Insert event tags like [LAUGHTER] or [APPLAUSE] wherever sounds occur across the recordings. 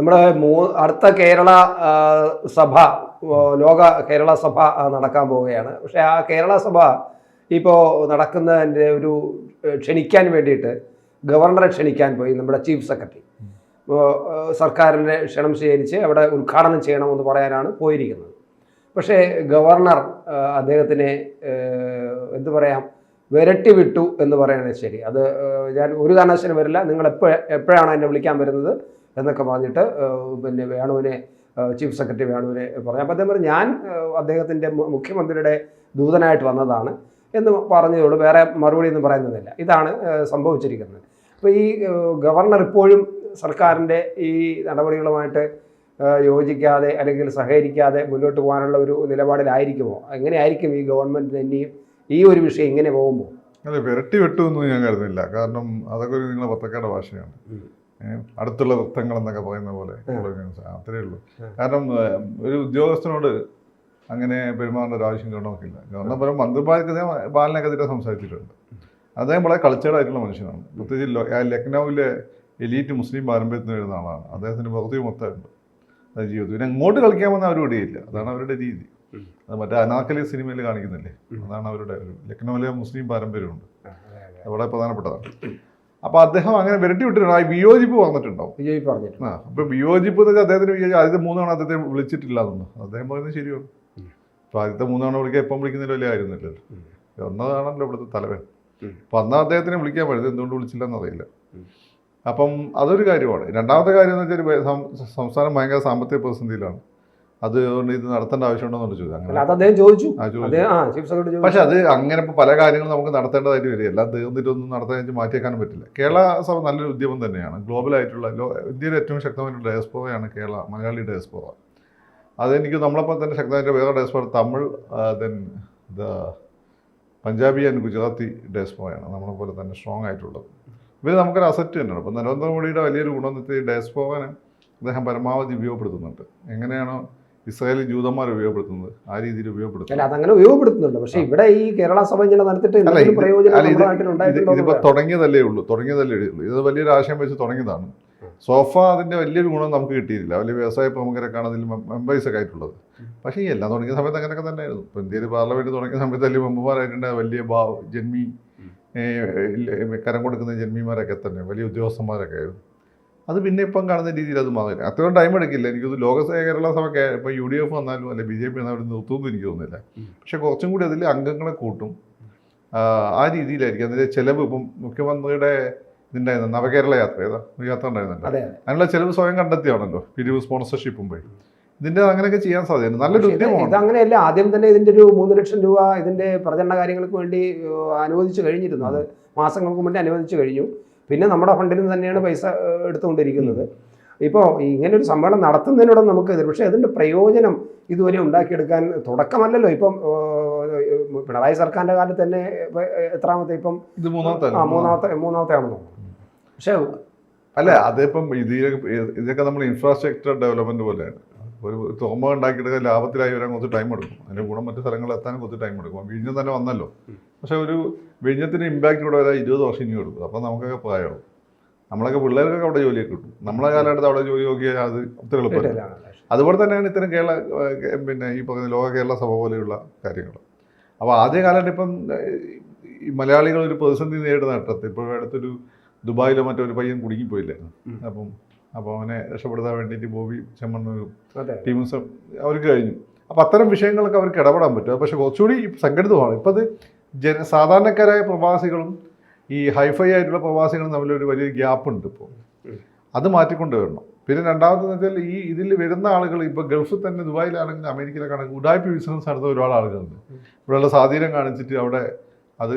നമ്മുടെ മൂ അടുത്ത കേരള സഭ ലോക കേരള സഭ നടക്കാൻ പോവുകയാണ്. പക്ഷേ ആ കേരള സഭ ഇപ്പോൾ നടക്കുന്നതിന്റെ ഒരു ക്ഷണിക്കാൻ വേണ്ടിയിട്ട് ഗവർണറെ ക്ഷണിക്കാൻ പോയി നമ്മുടെ ചീഫ് സെക്രട്ടറി. സർക്കാരിന്റെ ക്ഷണം സ്വീകരിച്ച് അവിടെ ഉദ്ഘാടനം ചെയ്യണമെന്ന് പറയാനാണ് പോയിരിക്കുന്നത്. പക്ഷേ ഗവർണർ അദ്ദേഹത്തിനെ എന്ത് പറയാം വിരട്ടി വിട്ടു എന്ന് പറയുന്നത് ശരി. അത് ഞാൻ ഒരു കാരണവശാലും വരില്ല. നിങ്ങൾ എപ്പോഴാണ് എന്നെ വിളിക്കാൻ വരുന്നത്? എന്നൊക്കെ പറഞ്ഞിട്ട് പിന്നെ വേണുവിനെ ചീഫ് സെക്രട്ടറി വേണുവിനെ പറഞ്ഞു അപ്പോൾ അദ്ദേഹം പറഞ്ഞു ഞാൻ അദ്ദേഹത്തിന്റെ മുഖ്യമന്ത്രിയുടെ ദൂതനായിട്ട് വന്നതാണ് എന്ന് പറഞ്ഞതോട് വേറെ മറുപടി ഒന്നും പറയുന്നതില്ല. ഇതാണ് സംഭവിച്ചിരിക്കുന്നത്. അപ്പോൾ ഈ ഗവർണർ ഇപ്പോഴും സർക്കാരിന്റെ ഈ നടപടികളുമായിട്ട് യോജിക്കാതെ അല്ലെങ്കിൽ സഹകരിക്കാതെ മുന്നോട്ട് പോകാനുള്ള ഒരു നിലപാടിലായിരിക്കുമോ? എങ്ങനെയായിരിക്കും ഈ ഗവൺമെന്റിന് ഇനിയും ഈ ഒരു വിഷയം ഇങ്ങനെ പോകുമ്പോൾ? അതെ വിരട്ടി വെട്ടുമെന്ന് ഞാൻ കരുതുന്നില്ല. കാരണം അതൊക്കെ ഒരു നിങ്ങളുടെ പത്രക്കാരുടെ ഭാഷയാണ്. അടുത്തുള്ള വൃത്തങ്ങൾ എന്നൊക്കെ പറയുന്ന പോലെ അത്രേ ഉള്ളൂ. കാരണം ഒരു ഉദ്യോഗസ്ഥനോട് അങ്ങനെ പെരുമാറേണ്ട ഒരു ആവശ്യം നമുക്കില്ല കാരണം പല മന്ത്രിമാർക്കെതിരെ ബാലനെതിരെ സംസാരിച്ചിട്ടുണ്ട്. അദ്ദേഹം വളരെ കളിച്ചേടായിട്ടുള്ള മനുഷ്യനാണ്. പ്രത്യേകിച്ച് ലക്നൌവിലെ എലീറ്റ് മുസ്ലിം പാരമ്പര്യത്തിന് വരുന്ന ആളാണ്. അദ്ദേഹത്തിന് ഭൗതിക മൊത്തമുണ്ട് അത് ജീവിതത്തിൽ. പിന്നെ അങ്ങോട്ട് കളിക്കാമെന്ന് അവർ ഇവിടെയില്ല. അതാണ് അവരുടെ രീതി. അത് മറ്റേ അനാക്കലി സിനിമയിൽ കാണിക്കുന്നില്ലേ? അതാണ് അവരുടെ ഒരു ലക്നൌവിലെ മുസ്ലിം പാരമ്പര്യമുണ്ട്. അത് വളരെ പ്രധാനപ്പെട്ടതാണ്. അപ്പോൾ അദ്ദേഹം അങ്ങനെ വിരട്ടി വിട്ടിട്ടുണ്ട്. ആ വിയോജിപ്പ് വന്നിട്ടുണ്ടാവും. വിജയ് പറഞ്ഞിട്ടുണ്ട്. ആ അപ്പോൾ വിയോജിപ്പ് എന്നൊക്കെ അദ്ദേഹത്തിന് വിയോജി ആദ്യത്തെ മൂന്ന് തവണ അദ്ദേഹത്തെ വിളിച്ചിട്ടില്ല എന്നുണ്ട് അദ്ദേഹം പറയുന്നത് ശരിയോ അപ്പൊ അപ്പോൾ ആദ്യത്തെ മൂന്ന് തവണ വിളിക്കുക എപ്പം വിളിക്കുന്നതിൽ വലിയ കാര്യമൊന്നുമില്ലല്ലോ. ഒന്നതാണല്ലോ ഇവിടുത്തെ തലവൻ. അപ്പൊ അന്ന് അദ്ദേഹത്തിനെ വിളിക്കാൻ പറ്റും എന്തുകൊണ്ട് വിളിച്ചില്ല എന്നറിയില്ല. അപ്പം അതൊരു കാര്യമാണ്. രണ്ടാമത്തെ കാര്യം എന്ന് വെച്ചാൽ സംസ്ഥാനം ഭയങ്കര സാമ്പത്തിക പ്രതിസന്ധിയിലാണ്. അതുകൊണ്ട് ഇത് നടത്തേണ്ട ആവശ്യമുണ്ടോ അങ്ങനെ അത് അദ്ദേഹം ചോദിച്ചു. പക്ഷെ അത് അങ്ങനെ ഇപ്പോൾ പല കാര്യങ്ങളും നമുക്ക് നടത്തേണ്ടതായിട്ട് വരും എല്ലാം തീർന്നിട്ടൊന്നും നടത്താൻ മാറ്റിയേക്കാനും പറ്റില്ല. കേരള സഭ നല്ലൊരു ഉദ്യമം തന്നെയാണ്. ഗ്ലോബലായിട്ടുള്ള ലോ ഇന്ത്യയിലെ ഏറ്റവും ശക്തമായിട്ടുള്ള ഡയസ്പോറയാണ് കേരള മലയാളി ഡയസ്പോറ അതെനിക്ക് നമ്മളപ്പോൾ തന്നെ ശക്തമായിട്ട് വേറെ diaspora Tamil then the Punjabi and Gujarati ഡയസ്പോറയാണ് നമ്മളെ പോലെ തന്നെ സ്ട്രോങ് ആയിട്ടുള്ളത്. ഇവർ നമുക്കൊരു അസറ്റ് തന്നെയാണ്. അപ്പോൾ നരേന്ദ്രമോദിയുടെ വലിയൊരു ഗുണം എന്ന് വെച്ചാൽ ഈ ഡയസ്പോറനെ അദ്ദേഹം പരമാവധി ഉപയോഗപ്പെടുത്തുന്നുണ്ട്. എങ്ങനെയാണോ ഇസ്രായേലി ജൂതന്മാർ ഉപയോഗപ്പെടുത്തുന്നത്. ആ രീതിയിൽ ഉപയോഗപ്പെടുത്തുന്നത്. അതങ്ങനെ ഉപയോഗപ്പെടുത്തുന്നുണ്ട്. പക്ഷെ ഇവിടെ ഈ കേരള സഭ ഇങ്ങനെ ഉണ്ടായിട്ടുണ്ടോ ഇതിപ്പോ തുടങ്ങിയതല്ലേ ഉള്ളൂ തുടങ്ങിയതല്ലേ ഉള്ളൂ. ഇത് വലിയൊരു ആശയം വെച്ച് തുടങ്ങിയതാണ്. സോഫ അതിന്റെ വലിയൊരു ഗുണം നമുക്ക് കിട്ടിയില്ല വലിയ വ്യവസായ പ്രമുഖരൊക്കെയാണ് അതിൽ മെമ്പേഴ്സ് ഒക്കെ ആയിട്ടുള്ളത്. പക്ഷേ ഈ എല്ലാം തുടങ്ങിയ സമയത്ത് അങ്ങനെയൊക്കെ തന്നെയായിരുന്നു. ഇപ്പോൾ ഇന്ത്യയിൽ പാർലമെന്റ് തുടങ്ങിയ സമയത്ത് വലിയ മെമ്പർമാരായിട്ടുണ്ട്. വലിയ ബാ ജന്മി കരം കൊടുക്കുന്ന ജന്മിമാരൊക്കെ തന്നെ വലിയ ഉദ്യോഗസ്ഥന്മാരൊക്കെ ആയിരുന്നു. അത് പിന്നെ ഇപ്പം കാണുന്ന രീതിയിൽ അത് മാറില്ല. അത്രയും ടൈം എടുക്കില്ല. എനിക്കത് ലോക കേരള സഭ ഇപ്പോൾ ഇപ്പം യു ഡി എഫ് വന്നാലും അല്ലെ ബി ജെ പി വന്നാലും നിർത്തുമെന്ന് എനിക്ക് തോന്നുന്നില്ല. പക്ഷെ കുറച്ചും കൂടി അതിൽ അംഗങ്ങളെ കൂട്ടും. ആ, രീതിയിലായിരിക്കും. അതിന്റെ ചിലവ് ഇപ്പം മുഖ്യമന്ത്രിയുടെ ഇതുണ്ടായിരുന്നു? നവകേരള യാത്ര ഏതാ? യാത്ര ഉണ്ടായിരുന്നല്ലോ. അതെ അതിനുള്ള ചിലവ് സ്വയം കണ്ടെത്തിയാണല്ലോ. പിരിവ് സ്പോൺസർഷിപ്പും പോയി. ഇതിന്റെ അങ്ങനെയൊക്കെ ചെയ്യാൻ സാധ്യത നല്ലൊരു ഇത് ഇതങ്ങനെയല്ല ആദ്യം തന്നെ ഇതിന്റെ ഒരു മൂന്ന് ലക്ഷം രൂപ ഇതിന്റെ പ്രചരണ കാര്യങ്ങൾക്ക് വേണ്ടി അനുവദിച്ചു കഴിഞ്ഞിരുന്നു. അത് മാസങ്ങൾക്ക് മുന്നേ അനുവദിച്ചു കഴിഞ്ഞു. പിന്നെ നമ്മുടെ ഫണ്ടിൽ നിന്ന് തന്നെയാണ് പൈസ എടുത്തുകൊണ്ടിരിക്കുന്നത്. ഇപ്പോൾ ഇങ്ങനെ ഒരു സമ്മേളനം നടത്തുന്നതിനോട് നമുക്ക് എതിർ പക്ഷേ അതിന്റെ പ്രയോജനം ഇതുവരെ ഉണ്ടാക്കിയെടുക്കാൻ തുടക്കമല്ലല്ലോ. ഇപ്പം പിണറായി സർക്കാരിന്റെ കാലത്ത് തന്നെ എത്രാമത്തെ ഇപ്പം? ഇത് മൂന്നാമത്തെ ആ മൂന്നാമത്തെ മൂന്നാമത്തെ ആണെന്ന് തോന്നുന്നു. പക്ഷേ അല്ല അതിപ്പം ഇതിലൊക്കെ ഇതൊക്കെ നമ്മൾ ഇൻഫ്രാസ്ട്രക്ചർ ഡെവലപ്മെന്റ് പോലെയാണ്. ഒരു തോമ ഉണ്ടാക്കിയിട്ട് ലാഭത്തിലായി വരാൻ കുറച്ച് ടൈം എടുക്കും. അതിന്റെ ഗുണം മറ്റു സ്ഥലങ്ങളിൽ എത്താൻ കുറച്ച് ടൈം എടുക്കും. വിഴിഞ്ഞം തന്നെ വന്നല്ലോ. പക്ഷെ ഒരു വിഴിഞ്ഞത്തിന് ഇമ്പാക്റ്റ് ഇവിടെ വരാൻ ഇരുപത് വർഷം ഇനി കൊടുക്കും അപ്പം നമുക്കൊക്കെ പ്രായമാവും. നമ്മളൊക്കെ പിള്ളേർക്കൊക്കെ അവിടെ ജോലിയൊക്കെ കിട്ടും. നമ്മളെ കാലഘട്ടത്തിൽ അവിടെ ജോലി നോക്കിയാൽ അത് ഒത്തിരി എളുപ്പമല്ല? അതുപോലെ തന്നെയാണ് ഇത്തരം കേരള പിന്നെ ഈ പറയുന്ന ലോക കേരള സഭ പോലെയുള്ള കാര്യങ്ങൾ. അപ്പോൾ ആദ്യ കാലഘട്ടം ഇപ്പം ഈ മലയാളികൾ ഒരു പ്രതിസന്ധി നേരിടുന്ന ഘട്ടത്തിൽ. ഇപ്പോൾ അടുത്തൊരു ദുബായിലോ മറ്റൊരു പയ്യൻ കുടുങ്ങിപ്പോയില്ലായിരുന്നു. അപ്പം അപ്പോൾ അവനെ രക്ഷപ്പെടുത്താൻ വേണ്ടിയിട്ട് ബോബി ചെമ്മണ്ണൂരും അതെ. ടീമും അവർക്ക് കഴിഞ്ഞു. അപ്പോൾ അത്തരം വിഷയങ്ങളൊക്കെ അവർക്ക് ഇടപെടാൻ പറ്റും. പക്ഷെ കുറച്ചുകൂടി സംഘടിതമാണ്. ഇപ്പോൾ അത് ജന സാധാരണക്കാരായ പ്രവാസികളും ഈ ഹൈഫൈ ആയിട്ടുള്ള പ്രവാസികളും തമ്മിലൊരു വലിയ ഗ്യാപ്പ് ഉണ്ട് ഇപ്പോൾ അത് മാറ്റിക്കൊണ്ട് വരണം. പിന്നെ രണ്ടാമതെന്ന് വെച്ചാൽ ഈ ഇതിൽ വരുന്ന ആളുകൾ ഇപ്പോൾ ഗൾഫിൽ തന്നെ ദുബായിലാണെങ്കിൽ അമേരിക്കയിലൊക്കെ ആണെങ്കിൽ ഉടായ്പ ബിസിനസ് നടത്തുന്ന ഒരുപാട് ആളുകളുണ്ട്. ഇവിടെയുള്ള സ്വാധീനം കാണിച്ചിട്ട് അവിടെ അത്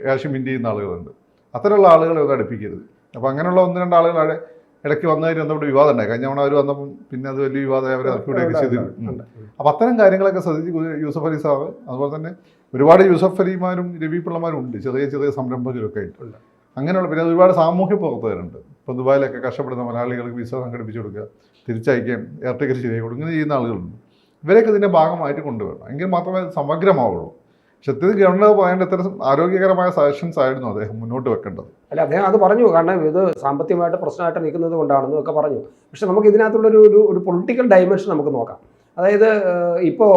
ക്യാഷ് മിന്റ് ചെയ്യുന്ന ആളുകളുണ്ട്. അത്തരമുള്ള ആളുകളെ ഒന്ന് അടുപ്പിക്കരുത്. അപ്പോൾ അങ്ങനെയുള്ള ഒന്ന് രണ്ട് ആളുകൾ അവിടെ ഇടയ്ക്ക് വന്നതിന് ബന്ധപ്പെട്ട് വിവാദം ഉണ്ടായി. കഴിഞ്ഞ തവണ അവർ വന്നപ്പം പിന്നെ അത് വലിയ വിവാദമായി അവർ ഇറക്കിവിടുകയൊക്കെ ചെയ്തു ഉം. അപ്പം അത്തരം കാര്യങ്ങളൊക്കെ ശ്രദ്ധിച്ച് യൂസഫ് അലി സാറ് അതുപോലെ തന്നെ ഒരുപാട് യൂസഫ് അലിമാരും രവി പിള്ളമാരും ഉണ്ട് ചെറിയ ചെറിയ സംരംഭകരൊക്കെ ആയിട്ട്. ഉണ്ട്. അങ്ങനെയുള്ള പിന്നെ ഒരുപാട് സാമൂഹ്യ പ്രവർത്തകരുണ്ട്. ഇപ്പം ദുബായിലൊക്കെ കഷ്ടപ്പെടുന്ന മലയാളികൾക്ക് വിസ സംഘടിപ്പിച്ച് കൊടുക്കുക തിരിച്ചയക്കുകയും എയർ ടിക്കറ്റ് ശരിയായി കൊടുക്കുക ഇങ്ങനെ ചെയ്യുന്ന ആളുകളുണ്ട്. ഇവരൊക്കെ ഇതിന്റെ ഭാഗമായിട്ട് കൊണ്ടുവരണം. എങ്കിൽ മാത്രമേ സമഗ്രമാവുള്ളൂ. സത്യത്തിൽ ഗവർണർ പറയേണ്ട ഇത്തരം ആരോഗ്യകരമായ സജഷൻസ് ആയിരുന്നു അദ്ദേഹം മുന്നോട്ട് വെക്കേണ്ടത്. അല്ല അദ്ദേഹം അത് പറഞ്ഞു. കാരണം ഇത് സാമ്പത്തികമായിട്ട് പ്രശ്നമായിട്ട് നിൽക്കുന്നത് കൊണ്ടാണെന്നും ഒക്കെ പറഞ്ഞു. പക്ഷെ നമുക്ക് ഇതിനകത്തുള്ളൊരു ഒരു ഒരു പൊളിറ്റിക്കൽ ഡയമെൻഷൻ നമുക്ക് നോക്കാം. അതായത് ഇപ്പോൾ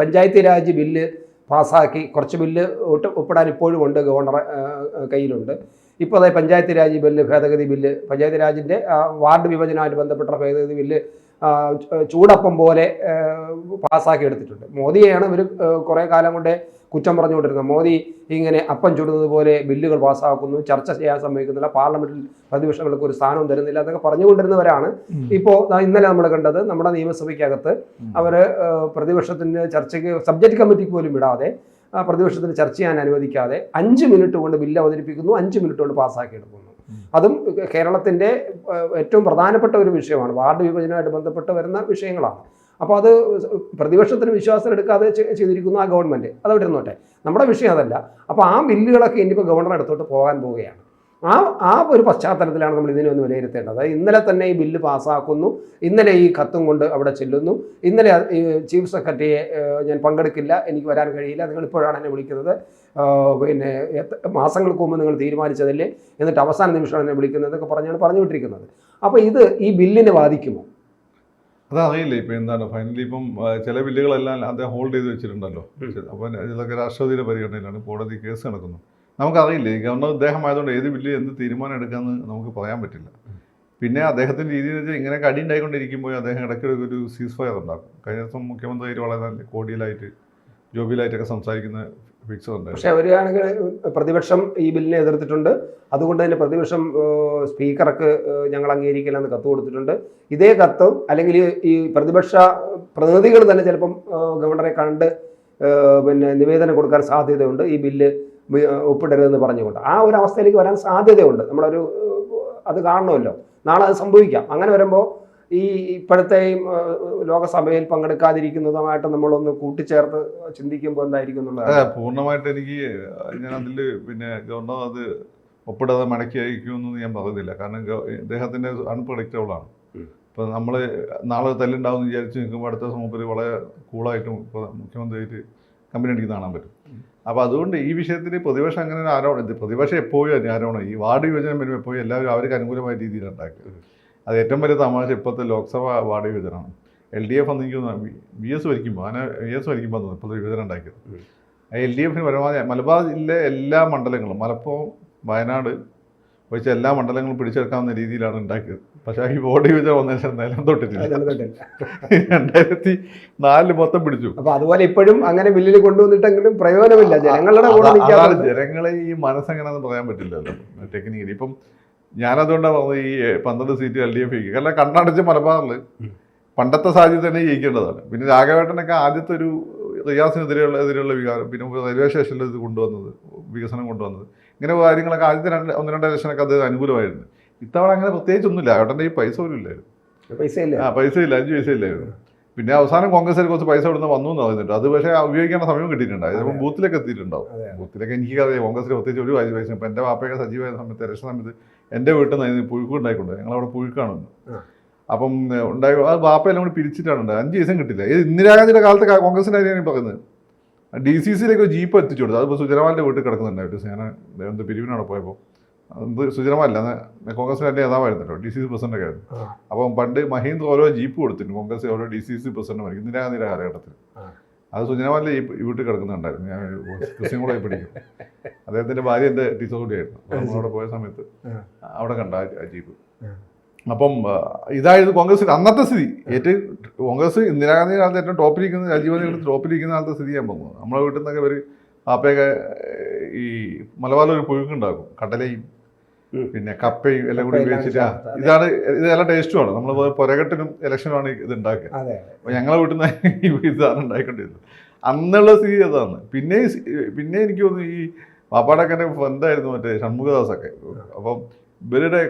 പഞ്ചായത്ത് രാജ് ബില്ല് പാസ്സാക്കി കുറച്ച് ബില്ല് ഒട്ട് ഒപ്പിടാൻ ഇപ്പോഴും ഉണ്ട് ഗവർണർ കയ്യിലുണ്ട്. ഇപ്പോൾ അതായത് പഞ്ചായത്ത് രാജ് ബില്ല് ഭേദഗതി ബില്ല് പഞ്ചായത്ത് രാജിന്റെ വാർഡ് വിഭജനമായിട്ട് ബന്ധപ്പെട്ട ഭേദഗതി ബില്ല് ചൂടപ്പം പോലെ പാസ്സാക്കി എടുത്തിട്ടുണ്ട്. മോദിയെയാണ് ഇവർ കുറേ കാലം കൊണ്ട് കുറ്റം പറഞ്ഞുകൊണ്ടിരുന്നത്. മോദി ഇങ്ങനെ അപ്പം ചുടുന്നത് പോലെ ബില്ലുകൾ പാസ്സാക്കുന്നു ചർച്ച ചെയ്യാൻ സമ്മതിക്കുന്നില്ല പാർലമെന്റിൽ പ്രതിപക്ഷങ്ങൾക്ക് ഒരു സ്ഥാനവും തരുന്നില്ല എന്നൊക്കെ പറഞ്ഞുകൊണ്ടിരുന്നവരാണ്. ഇപ്പോൾ ഇന്നലെ നമ്മൾ കണ്ടത് നമ്മുടെ നിയമസഭയ്ക്കകത്ത് അവർ പ്രതിപക്ഷത്തിന് ചർച്ചയ്ക്ക് സബ്ജക്ട് കമ്മിറ്റിക്ക് പോലും ഇടാതെ പ്രതിപക്ഷത്തിന് ചർച്ച ചെയ്യാൻ അനുവദിക്കാതെ അഞ്ച് മിനിറ്റ് കൊണ്ട് ബില്ല് അവതരിപ്പിക്കുന്നു അഞ്ച് മിനിറ്റ് കൊണ്ട് പാസ്സാക്കി എടുക്കുന്നു. അതും കേരളത്തിന്റെ ഏറ്റവും പ്രധാനപ്പെട്ട ഒരു വിഷയമാണ്. വാർഡ് വിഭജനമായിട്ട് ബന്ധപ്പെട്ട് വരുന്ന വിഷയങ്ങളാണ്. അപ്പോൾ അത് പ്രതിപക്ഷത്തിന് വിശ്വാസം എടുക്കാതെ ചെയ്തിരിക്കുന്ന ആ ഗവൺമെന്റ്. അതവിടെ ഇരുന്നോട്ടെ. നമ്മുടെ വിഷയം അതല്ല. അപ്പോൾ ആ ബില്ലുകളൊക്കെ ഇനിയിപ്പോൾ ഗവർണർ അടുത്തോട്ട് പോകാൻ പോവുകയാണ്. ആ ആ ഒരു പശ്ചാത്തലത്തിലാണ് നമ്മൾ ഇതിനെ ഒന്ന് വിലയിരുത്തേണ്ടത്. ഇന്നലെ തന്നെ ഈ ബില്ല് പാസ്സാക്കുന്നു. ഇന്നലെ ഈ കത്തും കൊണ്ട് അവിടെ ചെല്ലുന്നു. ഇന്നലെ ചീഫ് സെക്രട്ടറിയെ ഞാൻ പങ്കെടുക്കില്ല. എനിക്ക് വരാൻ കഴിയില്ല. നിങ്ങൾ ഇപ്പോഴാണ് എന്നെ വിളിക്കുന്നത്. പിന്നെ മാസങ്ങൾക്ക് മുമ്പ് നിങ്ങൾ തീരുമാനിച്ചതല്ലേ? എന്നിട്ട് അവസാന നിമിഷമാണ് എന്നെ വിളിക്കുന്നത് എന്നൊക്കെ പറഞ്ഞാണ് പറഞ്ഞു വിട്ടിരിക്കുന്നത് അപ്പോൾ ഇത് ഈ ബില്ലിനെ ബാധിക്കുമോ? അതറിയില്ല ഇപ്പൊ എന്താണ്? ഫൈനലി ഇപ്പം ചില ബില്ലുകളെല്ലാം അദ്ദേഹം ഹോൾഡ് ചെയ്ത് വെച്ചിട്ടുണ്ടല്ലോ. അപ്പോൾ ഇതൊക്കെ രാഷ്ട്രപതിയുടെ പരിഗണനയിലാണ്. കോടതി കേസ് നടക്കുന്നു. നമുക്കറിയില്ല ഈ ഗവർണർ അദ്ദേഹം ആയതുകൊണ്ട് ഏത് ബില്ല് എന്ത് തീരുമാനം എടുക്കാമെന്ന് നമുക്ക് പറയാൻ പറ്റില്ല. പിന്നെ അദ്ദേഹത്തിന്റെ രീതി എന്ന് വെച്ചാൽ ഇങ്ങനെ കടി ഉണ്ടായിക്കൊണ്ടിരിക്കുമ്പോൾ അദ്ദേഹം ഇടയ്ക്കിടയ്ക്ക് ഒരു സീസ് ഫയർ ഉണ്ടാക്കും. കഴിഞ്ഞ ദിവസം മുഖ്യമന്ത്രി വളരെ നല്ല കോടിയിലായിട്ട് ജോബിയിലായിട്ടൊക്കെ സംസാരിക്കുന്ന പക്ഷെ അവരാണെങ്കിൽ പ്രതിപക്ഷം ഈ ബില്ലിനെ എതിർത്തിട്ടുണ്ട്. അതുകൊണ്ട് തന്നെ പ്രതിപക്ഷം സ്പീക്കർക്ക് ഞങ്ങൾ അംഗീകരിക്കില്ല എന്ന് കത്ത് കൊടുത്തിട്ടുണ്ട്. ഇതേ കത്ത് അല്ലെങ്കിൽ ഈ- പ്രതിപക്ഷ പ്രതിനിധികൾ തന്നെ ചിലപ്പം ഗവർണറെ കണ്ട് പിന്നെ നിവേദനം കൊടുക്കാൻ സാധ്യതയുണ്ട്. ഈ ബില്ല് ഒപ്പിടരുതെന്ന് പറഞ്ഞുകൊണ്ട്. ആ ഒരു അവസ്ഥയിലേക്ക് വരാൻ സാധ്യതയുണ്ട്. നമ്മളൊരു അത് കാണണമല്ലോ. നാളെ അത് സംഭവിക്കാം. അങ്ങനെ വരുമ്പോൾ ഈ ഇപ്പോഴത്തെയും ഏഹ്, ലോകസഭയിൽ പങ്കെടുക്കാതിരിക്കുന്നതുമായിട്ട് നമ്മളൊന്ന് കൂട്ടിച്ചേർത്ത് ചിന്തിക്കുമ്പോൾ എന്തായിരിക്കും എന്നുള്ളത്? പൂർണമായിട്ട് എനിക്ക് ഞാൻ അതിൽ പിന്നെ ഗവർണർ അത് ഒപ്പിടാതെ മടക്കി അയക്കുമെന്ന് ഞാൻ പറയുന്നില്ല കാരണം ഇദ്ദേഹത്തിന്റെ അൺപ്രഡിക്റ്റബിൾ ആണ്. ഇപ്പം നമ്മൾ നാളെ തല്ലുണ്ടാവും വിചാരിച്ച് നിൽക്കുമ്പോൾ അടുത്ത സമൂഹത്തിൽ മൂപ്പര് വളരെ കൂളായിട്ടും ഇപ്പോൾ മുഖ്യമന്ത്രിയായിട്ട് കമ്പനി അടിക്കുന്ന കാണാൻ പറ്റും. അപ്പോൾ അതുകൊണ്ട് ഈ വിഷയത്തിൽ പ്രതിപക്ഷം അങ്ങനെ ഒരു ആരോപണം പ്രതിപക്ഷം എപ്പോഴും ആരോപണം. ഈ വാർഡ് വിഭജനം വരുമ്പോൾ എപ്പോഴും എല്ലാവരും അവർക്ക് അനുകൂലമായ രീതിയിൽ ഉണ്ടാക്കുക. അത് ഏറ്റവും വലിയ തമാശ ഇപ്പോഴത്തെ ലോക്സഭ വാർഡ് വിഭജനമാണ്. എൽ ഡി എഫ് എനിക്ക് വി എസ് ഭരിക്കുമ്പോൾ അങ്ങനെ വി എസ് ഭരിക്കുമ്പോൾ തോന്നുന്നു ഇപ്പോഴത്തെ വിഭജനം ഉണ്ടാക്കിയത്. എൽ ഡി എഫിന് പരമാവധി മലബാർ ജില്ലയിലെ എല്ലാ മണ്ഡലങ്ങളും മലപ്പുറം വയനാട് വെച്ച എല്ലാ മണ്ഡലങ്ങളും പിടിച്ചെടുക്കാവുന്ന രീതിയിലാണ് ഉണ്ടാക്കിയത്. പക്ഷേ ഈ ബോർഡ് വിഭജനം വന്നതിന് ശേഷം നിലം തൊട്ടിട്ടില്ല. രണ്ടായിരത്തി നാലിൽ മൊത്തം പിടിച്ചു. അപ്പൊ അതുപോലെ ഇപ്പോഴും അങ്ങനെ ബില്ലിൽ കൊണ്ടുവന്നിട്ടെങ്കിലും പ്രയോജനമില്ല. ജനങ്ങളുടെ കൂടെ ജനങ്ങളെ ഈ മനസ്സെങ്ങനെയാണെന്ന് പറയാൻ പറ്റില്ലല്ലോ. ടെക്നിക്കലി. ഇപ്പം ഞാനതുകൊണ്ടാണ് പറഞ്ഞത് ഈ പന്ത്രണ്ട് സീറ്റ് എൽ ഡി എഫ് ജയിക്കും. കാരണം കണ്ണടച്ച് മലബാറിൽ പണ്ടത്തെ സാഹചര്യം തന്നെ ജയിക്കേണ്ടതാണ്. പിന്നെ രാഘവേട്ടനൊക്കെ ആദ്യത്തെ ഒരു റിയാസിനെതിരെയുള്ള എതിരെയുള്ള വികാരം പിന്നെ റെയിൽവേ സ്റ്റേഷനിൽ ഇത് കൊണ്ടുവന്നത് വികസനം കൊണ്ടുവന്നത് ഇങ്ങനെ കാര്യങ്ങളൊക്കെ ആദ്യത്തെ രണ്ട് ഒന്ന് രണ്ട് ഇലക്ഷനൊക്കെ അത് അനുകൂലമായിരുന്നു. ഇത്തവണ അങ്ങനെ പ്രത്യേകിച്ചൊന്നുമില്ല. ഏട്ടന്റെ ഈ പൈസ പോലും ഇല്ലായിരുന്നു. പൈസ ഇല്ല. ആ പൈസ ഇല്ല അഞ്ച് പൈസ ഇല്ലായിരുന്നു. പിന്നെ അവസാനം കോൺഗ്രസിൽ കുറച്ച് പൈസ ഇവിടുന്ന് വന്നു എന്ന് പറയുന്നുണ്ട് അത് പക്ഷേ ഉപയോഗിക്കേണ്ട സമയം കിട്ടിയിട്ടുണ്ടാവും ഇതിപ്പം ബൂത്തിലേക്ക് എത്തിയിട്ടുണ്ടാവും. ബൂത്തിലേക്ക് എനിക്ക് അറിയാം. കോൺഗ്രസിൽ പ്രത്യേകിച്ച് ഒരു പൈസ പൈസ ഇപ്പം എന്റെ വാപ്പയൊക്കെ സജീവമായ സമയത്ത് ഇലക്ഷൻ സമയത്ത് എന്റെ വീട്ടിൽ നിന്ന് പുഴുക്ക് ഉണ്ടായിക്കൊണ്ട് ഞങ്ങളവിടെ പുഴുക്കാണ്. അപ്പം ഉണ്ടായി അത് വാപ്പയെല്ലാം കൂടി പിരിച്ചിട്ടാണ് ഉണ്ടായത്. അഞ്ച് ദിവസം കിട്ടില്ല ഇത് ഇന്ദിരാഗാന്ധിയുടെ കാലത്ത് കോൺഗ്രസിന്റെ കാര്യമാണ് പറയുന്നത്. ഡി സി സിയിലേക്ക് ഒരു ജീപ്പ് എത്തിച്ചു കൊടുത്തു. അതിപ്പോൾ സുജനമാലിന്റെ വീട്ടിൽ കിടക്കുന്നുണ്ടായിട്ട് സേന എന്ത് പിരിവിനാണ് പോയപ്പോൾ അത് സുജനമാലില്ല. അന്ന് കോൺഗ്രസിന്റെ നേതാവായിരുന്നല്ലോ. ഡി സി സി പ്രസിഡന്റൊക്കെ ആയിരുന്നു. അപ്പം പണ്ട് മഹീന്ദ്ര ഓരോ ജീപ്പ് കൊടുത്തിട്ടുണ്ട് കോൺഗ്രസ് ഓരോ ഡി സി സി പ്രസിഡന്റ് ഇന്ദിരാഗാന്ധിയുടെ കാലഘട്ടത്തിൽ. അത് ഈ വീട്ടിൽ കിടക്കുന്നുണ്ടായിരുന്നു. ഞാൻ ക്രിസ്ത്യൻ കൂടെ പഠിക്കും അദ്ദേഹത്തിന്റെ ഭാര്യ എന്റെ ടീച്ചർ കൂടിയായിരുന്നു അപ്പോൾ അവിടെ പോയ സമയത്ത് അവിടെ കണ്ട ആ. അപ്പം ഇതായിരുന്നു കോൺഗ്രസ് അന്നത്തെ സ്ഥിതി. ഏറ്റവും കോൺഗ്രസ് ഇന്ദിരാഗാന്ധി കാലത്ത് ഏറ്റവും ടോപ്പിലിരിക്കുന്ന രാജീവ് ഗാന്ധി ടോപ്പിലിരിക്കുന്ന കാലത്തെ സ്ഥിതി ഞാൻ പോകുന്നത്. നമ്മളെ വീട്ടിൽ നിന്നൊക്കെ ഇവർ ആപ്പയൊക്കെ ഈ മലബാറിൽ ഒരു പുഴുക്കുണ്ടാക്കും കടലയും. പിന്നെ കപ്പയും എല്ലാം കൂടി ഉപയോഗിച്ചിട്ടാ. ഇതാണ് ഇതെല്ലാം ടേസ്റ്റുമാണ്. നമ്മൾ പുരകട്ടിനും ഇലക്ഷനുമാണ് ഇത് ഉണ്ടാക്കുക. അപ്പൊ ഞങ്ങളെ വീട്ടിൽ നിന്ന് [LAUGHS] ഇതാണ് ഉണ്ടായിക്കൊണ്ടിരുന്നത്. അന്നുള്ള സ്ഥിതി അതാണ്. പിന്നെ പിന്നെ എനിക്ക് തോന്നുന്നു ഈ പാപ്പാടൊക്കെ എന്റെ ഫ്രണ്ടായിരുന്നു മറ്റേ ഷൺമുഖദാസൊക്കെ. അപ്പം ഇവരുടെ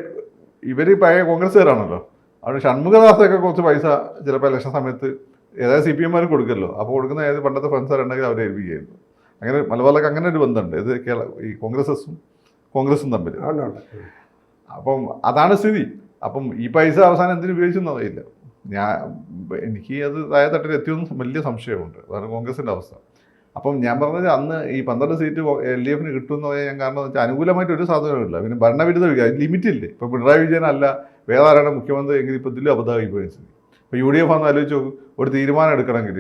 ഇവർ പഴയ കോൺഗ്രസ്സുകാരാണല്ലോ. അവിടെ ഷൺമുഖദാസൊക്കെ കുറച്ച് പൈസ ചിലപ്പോൾ ഇലക്ഷൻ സമയത്ത് ഏതായാലും സി പി എമ്മാർ കൊടുക്കല്ലോ. അപ്പോൾ കൊടുക്കുന്ന ഏത് പണ്ടത്തെ ഫ്രണ്ട്സുകാരുണ്ടെങ്കിൽ അവരെ ഏൽപ്പിക്കുകയായിരുന്നു. അങ്ങനെ മലബാറിലൊക്കെ അങ്ങനെ ഒരു ബന്ധമുണ്ട്. ഇത് കേരള ഈ കോൺഗ്രസും കോൺഗ്രസും തമ്മിൽ അപ്പം അതാണ് സ്ഥിതി. അപ്പം ഈ പൈസ അവസാനം എന്തിനു ഉപയോഗിച്ചെന്ന് അറിയില്ല. ഞാൻ എനിക്ക് അത് താഴെ തട്ടിൽ എത്തിയെന്ന് വലിയ സംശയമുണ്ട്. അതാണ് കോൺഗ്രസിന്റെ അവസ്ഥ. അപ്പം ഞാൻ പറഞ്ഞത് അന്ന് ഈ പന്ത്രണ്ട് സീറ്റ് എൽ ഡി എഫിന് കിട്ടുമെന്ന് പറയാൻ ഞാൻ കാരണം വെച്ചാൽ അനുകൂലമായിട്ട് ഒരു സാധനമില്ല പിന്നെ ഭരണവിരുദ്ധ ലിമിറ്റ് ഇല്ലേ ഇപ്പോൾ പിണറായി വിജയൻ അല്ല വേറെ ആരാണ് മുഖ്യമന്ത്രി എങ്കിൽ ഇപ്പോൾ ഇതിലും അബദ്ധമായി പോയി ഇപ്പോൾ യു ഡി എഫ് ആണെന്ന് ആലോചിച്ച് നോക്കും ഒരു തീരുമാനം എടുക്കണമെങ്കിൽ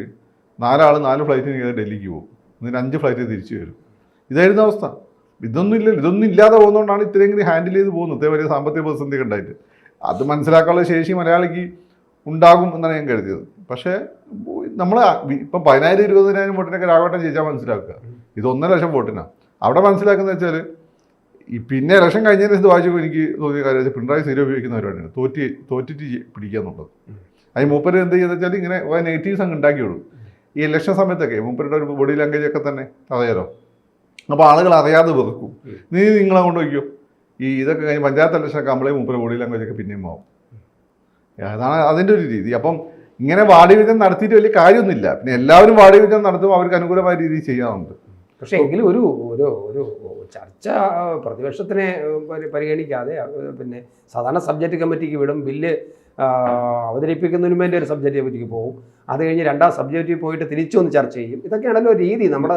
നാലാൾ നാല് ഫ്ലൈറ്റിന് കയറി ഡൽഹിക്ക് പോകും. എന്നിട്ട് അഞ്ച് ഫ്ലൈറ്റ് തിരിച്ചു വരും. ഇതായിരുന്നു അവസ്ഥ. ഇതൊന്നും ഇല്ല ഇതൊന്നും ഇല്ലാതെ പോകുന്നതുകൊണ്ടാണ് ഇത്രയെങ്കിലും ഹാൻഡിൽ ചെയ്ത് പോകുന്നത്. ഇത്രയും വലിയ സാമ്പത്തിക പ്രതിസന്ധി ഉണ്ടായിട്ട്. അത് മനസ്സിലാക്കാനുള്ള ശേഷി മലയാളിക്ക് ഉണ്ടാകും എന്നാണ് ഞാൻ കരുതിയത്. പക്ഷേ നമ്മൾ ഇപ്പം പതിനായിരം ഇരുപതിനായിരം വോട്ടിനൊക്കെ രാഘവട്ടം ജയിച്ചാൽ മനസ്സിലാക്കുക. ഇത് ഒന്നര ലക്ഷം വോട്ടിനാണ് അവിടെ മനസ്സിലാക്കുന്നത് വെച്ചാൽ ഈ പിന്നെ ഇലക്ഷൻ കഴിഞ്ഞതിന് ഇത് വായിച്ചപ്പോൾ എനിക്ക് തോന്നിയ കാര്യം പിണറായി സ്ഥിരം ഉപയോഗിക്കുന്നവരാണ് തോറ്റി തോറ്റിട്ട് പിടിക്കാന്നുള്ളത്. അതിന് മൂപ്പര് എന്ത് ചെയ്യുന്നത് വെച്ചാൽ ഇങ്ങനെ നെഗറ്റീവ്സ് അങ്ങ് ഉണ്ടാക്കിയുള്ളൂ ഈ ഇലക്ഷൻ സമയത്തൊക്കെ മൂപ്പരുടെ ഒരു ബോഡി ലാംഗ്വേജ് ഒക്കെ തന്നെ അറിയാലോ അപ്പോൾ ആളുകൾ അറിയാതെ വെറുക്കും. നീ നിങ്ങളെ കൊണ്ട് വയ്ക്കോ? ഈ ഇതൊക്കെ കഴിഞ്ഞ് പഞ്ചായത്ത് ഇലക്ഷൻ കമ്പളി മൂപ്പര് ബോഡി ലാംഗ്വേജ് ഒക്കെ പിന്നെയും ആവും അതാണ് അതിന്റെ ഒരു രീതി. അപ്പം ഇങ്ങനെ വാർഡ് വിഭജനം നടത്തിയിട്ട് വലിയ കാര്യമൊന്നുമില്ല. പിന്നെ എല്ലാവരും വാർഡ് വിഭജനം നടത്തുമ്പോൾ അവർക്ക് അനുകൂലമായ രീതിയിൽ ചെയ്യാറുണ്ട് പക്ഷേ എങ്കിലും ഒരു ഒരു ഒരു ചർച്ച പ്രതിപക്ഷത്തിനെ പരിഗണിക്കാതെ പിന്നെ സാധാരണ സബ്ജക്റ്റ് കമ്മിറ്റിക്ക് വിടും ബില്ല് അവതരിപ്പിക്കുന്നതിന് വേണ്ടി ഒരു സബ്ജക്റ്റ് പറ്റി പോകും അത് കഴിഞ്ഞ് രണ്ടാം സബ്ജക്റ്റിൽ പോയിട്ട് തിരിച്ചു തിരിച്ചൊന്ന് ചർച്ച ചെയ്യും. ഇതൊക്കെയാണല്ലോ രീതി. നമ്മുടെ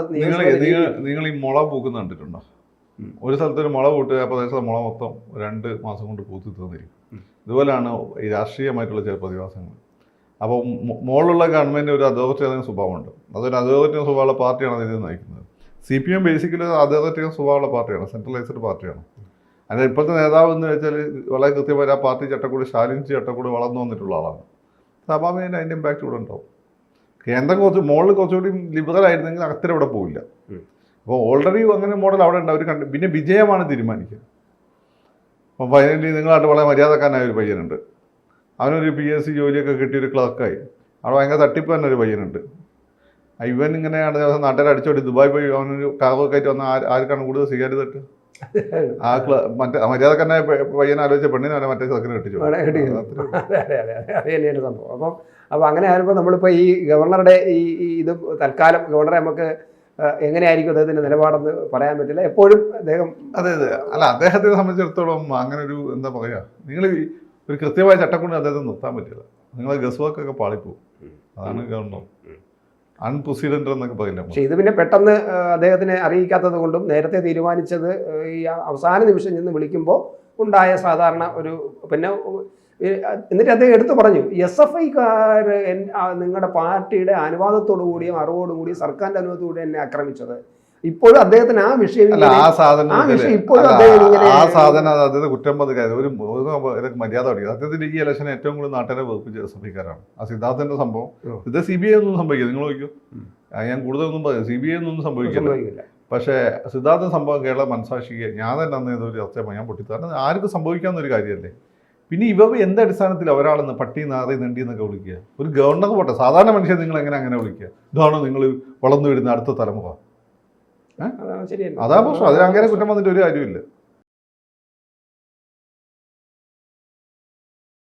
നിങ്ങൾ ഈ മുള പൂക്കുന്ന കണ്ടിട്ടുണ്ടോ? ഒരു സ്ഥലത്ത് ഒരു മുള പൂട്ട് ആ പ്രദേശത്തെ മുള മൊത്തം രണ്ട് മാസം കൊണ്ട് പൂത്തി തീർന്നിരിക്കും. ഇതുപോലെയാണ് ഈ രാഷ്ട്രീയമായിട്ടുള്ള ചില പ്രതിഭാസങ്ങൾ. അപ്പോൾ മുകളിലുള്ള ഗവൺമെന്റ് ഒരു അതോറിറ്റേറിയൻ സ്വഭാവമുണ്ട്. അതൊരു അതോറിറ്റേറിയൻ സ്വഭാവമുള്ള പാർട്ടിയാണ് അതിനെ നയിക്കുന്നത്. C P M basically authoritarian സ്വഭാവമുള്ള പാർട്ടിയാണ് സെൻട്രലൈസ്ഡ് പാർട്ടിയാണ്. അതിന് ഇപ്പോഴത്തെ നേതാവ് എന്ന് വെച്ചാൽ വളരെ കൃത്യമായി ആ പാർട്ടി ചട്ടക്കൂട് ശാലിഞ്ച് ചട്ടക്കൂട് വളർന്നു വന്നിട്ടുള്ള ആളാണ്. സ്വാഭാവികമായിട്ട് അതിന്റെ ഇമ്പാക്റ്റ് ഇവിടെ ഉണ്ടാവും. കേന്ദ്രം കുറച്ച് മോളിൽ കുറച്ചുകൂടി ലിബറൽ ആയിരുന്നെങ്കിൽ അത്തരം ഇവിടെ പോവില്ല. അപ്പോൾ ഓൾറെഡി അങ്ങനെ മോഡൽ അവിടെ ഉണ്ട് അവർ കണ്ട് പിന്നെ വിജയമാണ് തീരുമാനിക്കുക. അപ്പോൾ ഫൈനലി നിങ്ങളായിട്ട് വളരെ മര്യാദക്കാരനായ ഒരു പയ്യനുണ്ട്. അവനൊരു പി എസ് സി ജോലിയൊക്കെ കിട്ടിയൊരു ക്ലർക്കായി അവിടെ ഭയങ്കര തട്ടിപ്പ് തന്നെ ഒരു പയ്യനുണ്ട്. ഇവൻ ഇങ്ങനെയാണ് ദിവസം നാട്ടുകാർ അടിച്ചോടി ദുബായ് പോയി അവനൊരു കാറൊക്കെ ആയിട്ട് വന്ന ആർക്കാണ് കൂടുതൽ സ്വീകാര്യത ആ മറ്റേ മര്യാദക്കന്നെ പയ്യനെ ആലോചിച്ച പെണ്ണിനെ അവനെ മറ്റേ ചെറുക്കിനെ കെട്ടിച്ചു അതെ അതെ അതെ അതെ. അത് സംഭവം. അപ്പം അപ്പോൾ അങ്ങനെ ആയപ്പോൾ നമ്മളിപ്പോൾ ഈ ഗവർണറുടെ ഈ ഇത് തൽക്കാലം ഗവർണറെ നമുക്ക് എങ്ങനെയായിരിക്കും അദ്ദേഹത്തിന്റെ നിലപാടെന്ന് പറയാൻ പറ്റില്ല. എപ്പോഴും അദ്ദേഹം അതെ അതെ. അല്ല അദ്ദേഹത്തെ സംബന്ധിച്ചിടത്തോളം അങ്ങനെ ഒരു എന്താ പറയുക നിങ്ങൾ ഒരു കൃത്യമായ ചട്ടക്കൊണ്ട് അദ്ദേഹത്തെ നിർത്താൻ പറ്റില്ല. നിങ്ങൾ ഗസ് വർക്കൊക്കെ പാളിപ്പോവും. അതാണ് ഗവൺമെന്റ് അൺപ്രൊസീഡന്റ് എന്നൊക്കെ പറയില്ല. പക്ഷേ ഇത് പിന്നെ പെട്ടെന്ന് അദ്ദേഹത്തിനെ അറിയിക്കാത്തത് കൊണ്ടും നേരത്തെ തീരുമാനിച്ചത് ഈ അവസാന നിമിഷം ചെന്ന് വിളിക്കുമ്പോൾ ഉണ്ടായ സാധാരണ ഒരു പിന്നെ എന്നിട്ട് അദ്ദേഹം എടുത്തു പറഞ്ഞു എസ് എഫ് ഐക്കാർ നിങ്ങളുടെ പാർട്ടിയുടെ അനുവാദത്തോടു കൂടിയും അറിവോടുകൂടിയും സർക്കാരിന്റെ അനുവാദത്തോടു എന്നെ ആക്രമിച്ചത് ഇപ്പോഴും അദ്ദേഹത്തിന് ആ വിഷയം ആ സാധനം ആ വിഷയം ഇപ്പോഴും അദ്ദേഹം ഇങ്ങനെ- ആ സാധനം അദ്ദേഹത്തെ കുറ്റം പത് ഒരു ഇതൊക്കെ മര്യാദ പഠിക്കുക അദ്ദേഹത്തിന്റെ ഈ ഇലക്ഷൻ ഏറ്റവും കൂടുതൽ നാട്ടുകാരെ വെറുപ്പിച്ച എസ് ആ സിദ്ധാർത്ഥന്റെ സംഭവം. ഇത് സി ബി ഐ ഒന്നും സംഭവിക്കും നിങ്ങൾ നോക്കൂ ഞാൻ കൂടുതലൊന്നും പറയും സി ബി ഐ ഒന്നും സംഭവിക്കില്ല. പക്ഷേ സിദ്ധാർത്ഥ സംഭവം കേരള മനസാക്ഷിക്ക് ഞാൻ തന്നെ അന്ന് ഇതൊരു ചർച്ച ഞാൻ പൊട്ടി കാരണം ആർക്കും സംഭവിക്കാവുന്ന ഒരു കാര്യമല്ലേ? പിന്നെ ഇവ എന്ത് അടിസ്ഥാനത്തിൽ ഒരാളെന്ന് പട്ടി നാറി നീണ്ടി എന്നൊക്കെ വിളിക്കുക. ഒരു ഗവർണർ പോട്ടെ. സാധാരണ മനുഷ്യൻ നിങ്ങൾ എങ്ങനെ അങ്ങനെ വിളിക്കുക? ഇതാണോ നിങ്ങൾ വളർന്നു വരുന്ന അടുത്ത തലമുറ? അതാ പ്രശ്നം. അതിന് അങ്ങനെ കുറ്റം വന്നിട്ട് ഒരു കാര്യമില്ല